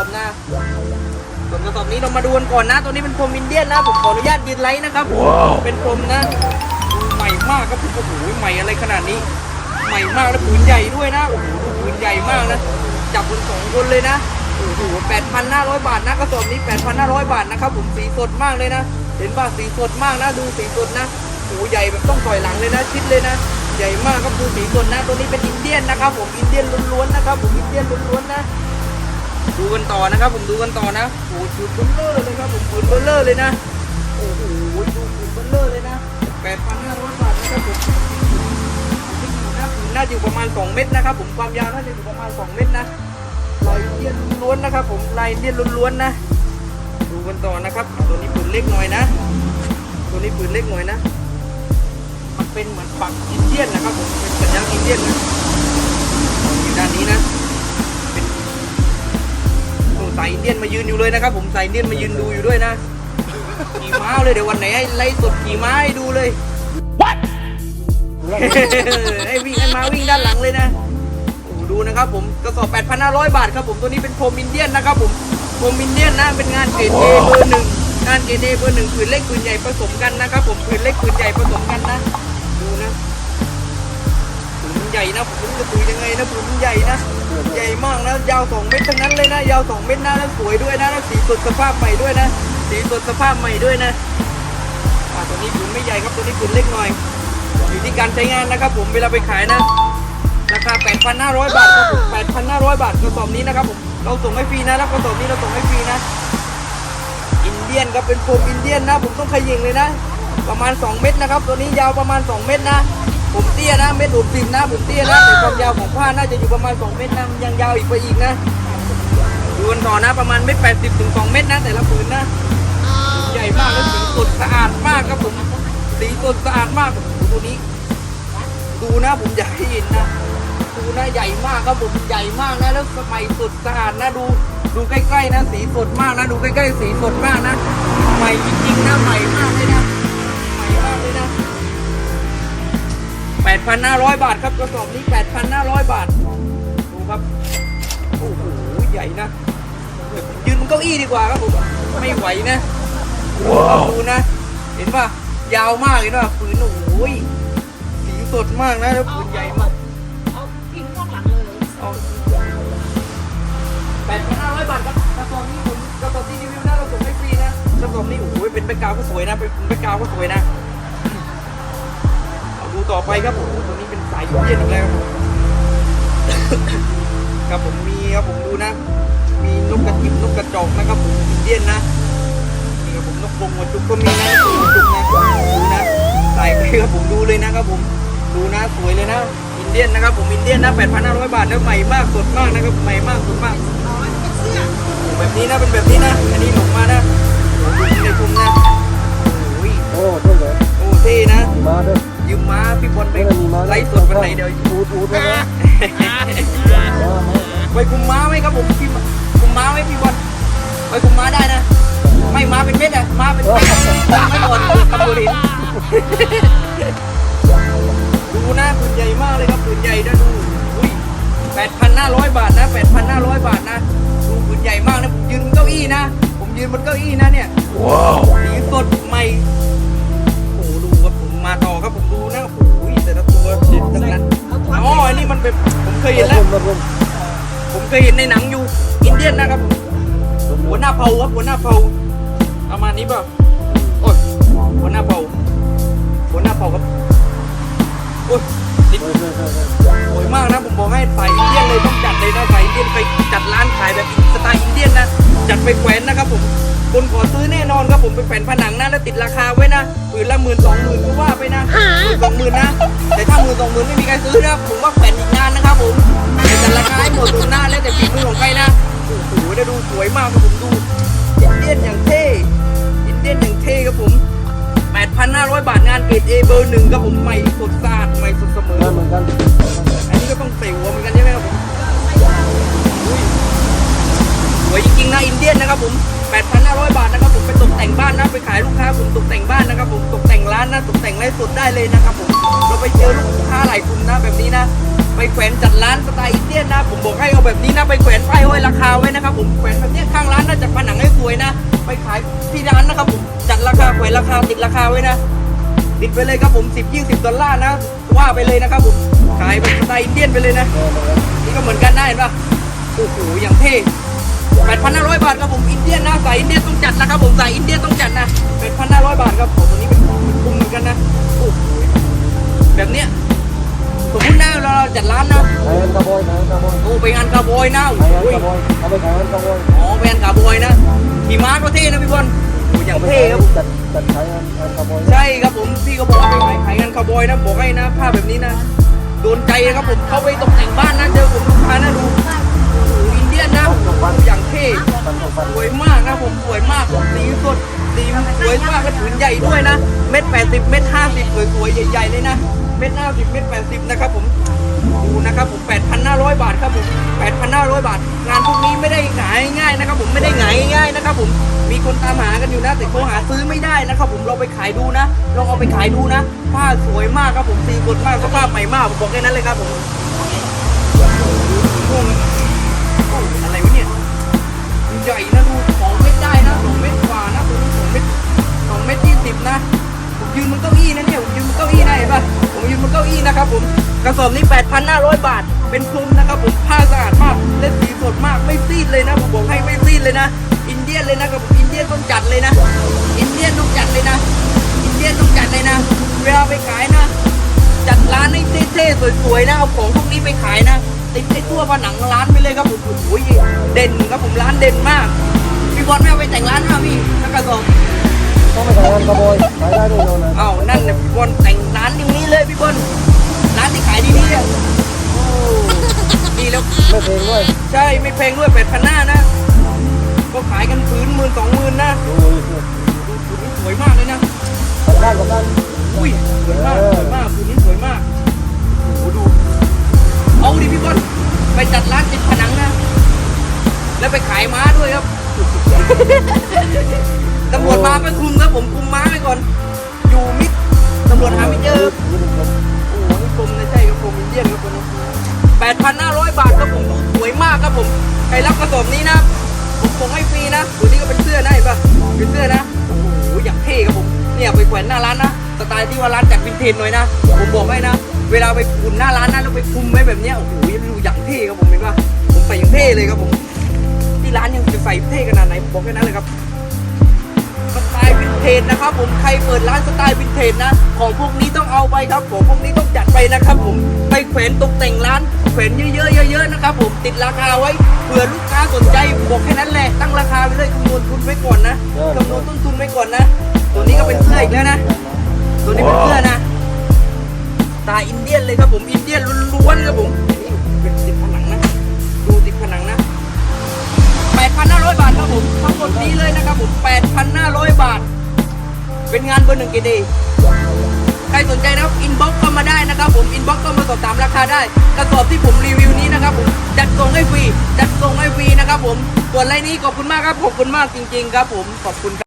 เรามาดูกันก่อนนะ ตัวนี้เป็นพรมอินเดียนนะ ผมขออนุญาตยืนไลท์นะครับ เป็นพรมนะใหม่มากครับผมโอ้โหใหม่อะไรขนาดนี้ ใหม่มากแล้วผืนใหญ่ด้วยนะโอ้โหดูผืนใหญ่มากนะ จับคนสองคนเลยนะโอ้โห8,500บาทนะกระสอบนี้8,500บาทนะครับผมสีสดมากเลยนะ เห็นป่ะสีสดมากนะ ดูสีสดนะโอ้โหใหญ่แบบต้องต่อยหลังเลยนะชิดเลยนะใหญ่มากครับดูสีสดนะ ตัวนี้เป็นอินเดียนนะครับผมอินเดียนล้วนๆนะครับผมอินเดียนล้วนๆนะ ดูกันต่อนะครับ ผมดูกันต่อนะโอ้โหชุดเบลเลอร์เลยครับผมชุดเบลเลอร์เลยนะโอ้โหดูชุดเบลเลอร์เลยนะ8,500บาทนะครับผมน่าน่าจะอยู่ประมาณ 2 เมตรนะครับ ผมความยาวน่าจะอยู่ประมาณ 2 เมตรนะลายเดียนล้วนนะครับ ผมลายเดียนล้วนๆนะดูกันต่อนะครับ ตัวนี้ปืนเล็กหน่อยนะ ตัวนี้ปืนเล็กหน่อยนะ มันเป็นเหมือนปักอินเดียนนะครับผมเป็นสัญลักษณ์อินเดียนนะอยู่ด้านนี้นะ สายอินเดียนมายืนอยู่เลยนะครับผมสายอินเดียนมายืนดูอยู่ด้วยนะขี่ม้าเลยเดี๋ยววันไหนให้ไล่สดขี่ม้าให้ดูเลยให้วิ่งให้ม้าวิ่งด้านหลังเลยนะโอ้โหดูนะครับผมกระสอบ 8,500 บาทครับผมตัวนี้เป็นพรมอินเดียนนะครับผมพรมอินเดียนนะเป็นงานเกรดเอเบอร์หนึ่งงานเกรดเอเบอร์หนึ่งผืนเล็กผืนใหญ่ผสมกันนะครับผมผืนเล็กผืนใหญ่ผสมกันนะดูนะผืนมัน ใหญ่นะผมจะผืนยังไงนะผมใหญ่นะใหญ่มากนะยาว2เมตรทั้งนั้นเลยนะยาว2เมตรนะแล้วสวยด้วยนะแล้วสีสดสภาพใหม่ด้วยนะ สีสดสภาพใหม่ด้วยนะอ่าตัวนี้ผืนไม่ใหญ่ครับตัวนี้ผืนเล็กหน่อย อยู่ที่การใช้งานนะครับผมเวลาไปขายนะราคา 8,500 บาทครับผม8,500 บาทกระสอบนี้นะครับผมเราส่งให้ฟรีนะแล้วกระสอบนี้เราส่งให้ฟรีนะ อินเดียนครับเป็นโฟมอินเดียนนะ ผมต้องขยิงเลยนะ ประมาณ 2 เมตรนะครับ ตัวนี้ยาวประมาณ 2 เมตรนะ ตี้ยนะเมตรหกสิบนะผมเตี้ยนะแต่ความยาวของผ้าน่าจะอยู่ประมาณ 2 เมตรนะยังยาวอีกไปอีกนะดูกันต่อนะประมาณเมตรแปดสิบถึง2เมตรนะแต่ละผืนนะใหญ่มากแล้วสีสดสะอาดมากครับผมสีสดสะอาดมากโอ้โหตัวนี้ ดูนะผมอยากให้เห็นนะดูนะใหญ่มากครับผมใหญ่มากนะแล้วสมัยสดสะอาดนะดูดูใกล้ๆนะสีสดมากนะดูใกล้ๆสีสดมากนะใหม่จริงๆนะใหม่มากเลยนะใหม่มากเลยนะ 8,500 บาทครับกระสอบนี้ 8,500 บาท ดูครับ โอ้โห ใหญ่นะเดี๋ยวผมยืนบนเก้าอี้ดีกว่าครับผม ไม่ไหวนะดูนะ เห็นป่ะ ยาวมากเห็นป่ะปืนโอ้ยสีสดมากนะแล้วปืนใหญ่มากเอาทิ้งข้างหลังเลยเหรอเอาแปดพันห้าร้อยบาทครับกระสอบนี้ผมกระสอบที่รีวิวนะเราส่งให้ฟรีนะกระสอบนี้โอ้ยเป็นแบ็กกราวด์ก็สวยนะ เป็นแบ็กกราวด์ก็สวยนะเอาดู ต่อไปครับผมตัวนี้เป็นสายอินเดียนอีกแล้วครับผมมีครับผมดูนะ มีนกกระจิบนกกระจอกนะครับผมอินเดียนนะนี่ครับผมนกกรงหัวจุกก็มีนะนกกรงหัวจุกนะดูนะใส่ไปครับผมดูเลยนะครับผมดูนะสวยเลยนะอินเดียนนะครับผมอินเดียนนะ8,500 บาทแล้วใหม่มากสดมากนะครับใหม่มากสดมากแบบนี้นะเป็นแบบนี้นะ มา พี่บอลไปไล่สดวันไหนเดี๋ยวอูดอูดเลยนะไหมไปคุมม้าไหมครับผมพี่คุมม้าไหมพี่บอลไปคุมม้าได้นะ ไม่ม้าเป็นเม็ดอะ เคยเห็นในหนังอยู่อินเดียนนะครับหัวหน้าเผ่าครับหัวหน้าเผ่าประมาณนี้เปล่าโอ้ยหัวหน้าเผ่าหัวหน้าเผ่าครับโอ้ยติดสวยมากนะผมบอกให้สายอินเดียนเลยต้องจัดเลยนะสายอินเดียนไปจัดร้านขายแบบสไตล์อินเดียนนะจัดไปแขวนนะครับผมคนขอซื้อแน่นอนครับผมไปแขวนผนังนะแล้วติดราคาไว้นะผืนละหมื่นสองหมื่นก็ว่าไปนะสองหมื่นนะแต่ถ้าหมื่นสองหมื่นไม่มีใครซื้อนะผมว่าแขวนอีกนานนะครับผม แต่จัดราคาให้หมดดูหน้าแล้วแต่ฝีมือของใครนะโอ้โหได้ดูสวยมากครับผมดูอินเดียนอย่างเท่อินเดียนอย่างเท่ครับผม 8,500 บาทงานเกรด A เบอร์หนึ่งครับผมใหม่สดสะอาดใหม่สดเสมอเหมือนกัน อันนี้ก็ต้องใส่หัวเหมือนกันใช่ไหมครับผมอุ้ยสวยจริงๆนะอินเดียนนะครับผม8,500 บาทนะครับผมไปตกแต่งบ้านนะไปขายลูกค้าผมตกแต่งบ้านนะครับผมตกแต่งร้านนะตกแต่งไร้สดได้เลยนะครับผมเราไปเจอลูกค้าหลายกลุ่มนะแบบนี้นะ ไปแขวนจัดร้านสไตล์อินเดียนนะ ผมบอกให้เอาแบบนี้นะ ไปแขวนป้ายห้อยราคาไว้นะครับผมแขวนแบบเนี้ยข้างร้านน่าจะผนังให้สวยนะ ไปขายที่ร้านนะครับผมจัดราคาแขวนราคาติดราคาไว้นะติดไปเลยครับผม10 20ดอลลาร์นะ ว่าไปเลยนะครับผมขายเป็นสไตล์อินเดียนไปเลยนะ นี่ก็เหมือนกันได้เห็นปะโอ้โหอย่างเท่8,500 บาทครับผมอินเดียนนะสายอินเดียนต้องจัดนะครับผมสายอินเดียนต้องจัดนะ8,500 บาทครับผมตัวนี้เป็นเป็นคุมเหมือนกันนะโอ้โหแบบเนี้ย สมมตินะเราจัดร้านนะขายกันกระบอยขายกันกระบอยโอ้ไปงานคาร์บอยนะโอ้ขายกันโหกระบอยเอาไปขายกันกระบอยอ๋อไปงานคาร์บอยนะขี่ม้าก็เท่นะพี่บอลโอ้อย่างเอาไปเท่ขายครับจัดจัดขายกันกระบอยใช่ครับผมพี่ก็บอกว่าไปขายขายงานคาร์บอยนะบอกให้นะภาพแบบนี้นะโดนใจนะครับผมเข้าไปตกแต่งบ้านนะเจอผมลูกค้านะดูโอ้โหอินเดียนนะโอ้โหอย่างเท่ปันสองปันสวยมากนะผมสวยมากสีสดสีสวยมากกระถืนใหญ่ด้วยนะเม็ดแปดสิบเม็ดห้าสิบสวยๆใหญ่ๆเลยนะ เม็ดห้าสิบเม็ดแปดสิบนะครับผมดูนะครับผมแปดพันห้าร้อยบาทครับผมแปดพันห้าร้อยบาท งานพวกนี้ไม่ได้หาง่ายๆนะครับผมไม่ได้หงายง่ายๆนะครับผมมีคนตามหากันอยู่นะแต่เขาหาซื้อไม่ได้นะครับผมเราไปขายดูนะลองเอาไปขายดูนะผ้าสวยมากครับผมสีสดมากสภาพใหม่มากผมบอกแค่นั้นเลยครับผมอะไรวะเนี่ยใหญ่นะดูสองเมตรได้นะสองเมตรกว่านะตัวนี้สองเมตรสองเมตรยี่สิบนะ ยืนบนเก้าอี้นะเนี่ยผมยืนบนเก้าอี้ได้เห็นปะผมยืนบนเก้าอี้นะครับผมกระสอบนี้ 8,500 บาท เป็นคลุมนะครับผมผ้าสะอาดมากและสีสดมากไม่ซีดเลยนะผมบอกให้ไม่ซีดเลยนะ อินเดียนเลยนะครับผมอินเดียนต้องจัดเลยนะ อินเดียนต้องจัดเลยนะ อินเดียนต้องจัดเลยนะเวลาไปขายนะ จัดร้านให้เท่ๆสวยๆนะเอาของพวกนี้ไปขายนะติดให้ทั่วผนังร้านไปเลยครับผมโอ้โหเด่นครับผมร้านเด่นมากพี่บอลไม่เอาไปแต่งร้านนะพี่นักกระสอบ ต้องไปขายกันกระบอยขายได้แน่นอนนะเอ้านั่นเนี่ยพี่บอลแต่งร้านอย่างนี้เลยพี่บอลร้านที่ขายดีๆอะโอ้ดีแล้ว ไม่เพลงด้วยใช่ไม่แพงด้วยแปดพันห้านะ ก็ขายกันพื้นหมื่นสองหมื่นนะดูดูผืนนี้สวยมากเลยนะทำด้านทำด้านอุ้ยสวยมากสวยมากผืนนี้สวยมากโอ้โหดู เอาดิพี่บอลไปจัดร้านติดผนังนะ แล้วไปขายม้าด้วยครับ ตำรวจมาไปคุมครับผมคุมม้าไปก่อน อยู่มิดตำรวจหาไม่เจอโอ้โหนี่กรมนะใช่ครับกรมอินเดียนครับคนนี้แปดพันห้าร้อยบาทครับผมดูสวยมากครับผมใครรับกระสอบนี้นะ ผมส่งให้ฟรีนะตัวนี้ก็เป็นเสื้อนะเห็นปะเป็นเสื้อนะโอ้โหอย่างเท่ครับผมเนี่ยไปแขวนหน้าร้านนะสไตล์ที่ว่าร้านจัดวินเทจหน่อยนะผมบอกให้นะ เวลาไปคุมหน้าร้านนะแล้วไปคุมไว้แบบเนี้ยโอ้โหดูอย่างเท่ครับผมเห็นปะผมใส่อย่างเท่เลยครับผมที่ร้านยังจะใส่เท่ขนาดไหนผมบอกแค่นั้นเลยครับ จนะครับผมใครเปิดร้านสไตล์วินเทจนะ ของพวกนี้ต้องเอาไปครับของพวกนี้ต้องจัดไปนะครับผมไปแขวนตกแต่งร้านแขวนเยอะๆเยอะๆนะครับผมติดราคาไว้เผื่อลูกค้าสนใจบอกแค่นั้นแหละตั้งราคาไปเลยคำนวณทุนไว้ก่อนนะคำนวณต้นทุนไว้ก่อนนะ ตัวนี้ก็เป็นเสื้ออีกแล้วนะ ตัวนี้เป็นเสื้อนะสไตล์อินเดียนเลยครับผมอินเดียนล้วนๆครับผมนี่เป็นติดผนังนะดูติดผนังนะ8,500บาทครับผมทั้งหมด เป็นงานเบอร์หนึ่งเกดีใครสนใจนะครับอินบ็อกซ์ก็มาได้นะครับ ผมอินบ็อกซ์ก็มาสอบถามราคาได้ กระสอบที่ผมรีวิวนี้นะครับผมจัดส่งให้ฟรีจัดส่งให้ฟรีนะครับผมส่วนไรนี้ขอบคุณมากครับขอบคุณมากจริง ๆ ครับผมขอบคุณครับ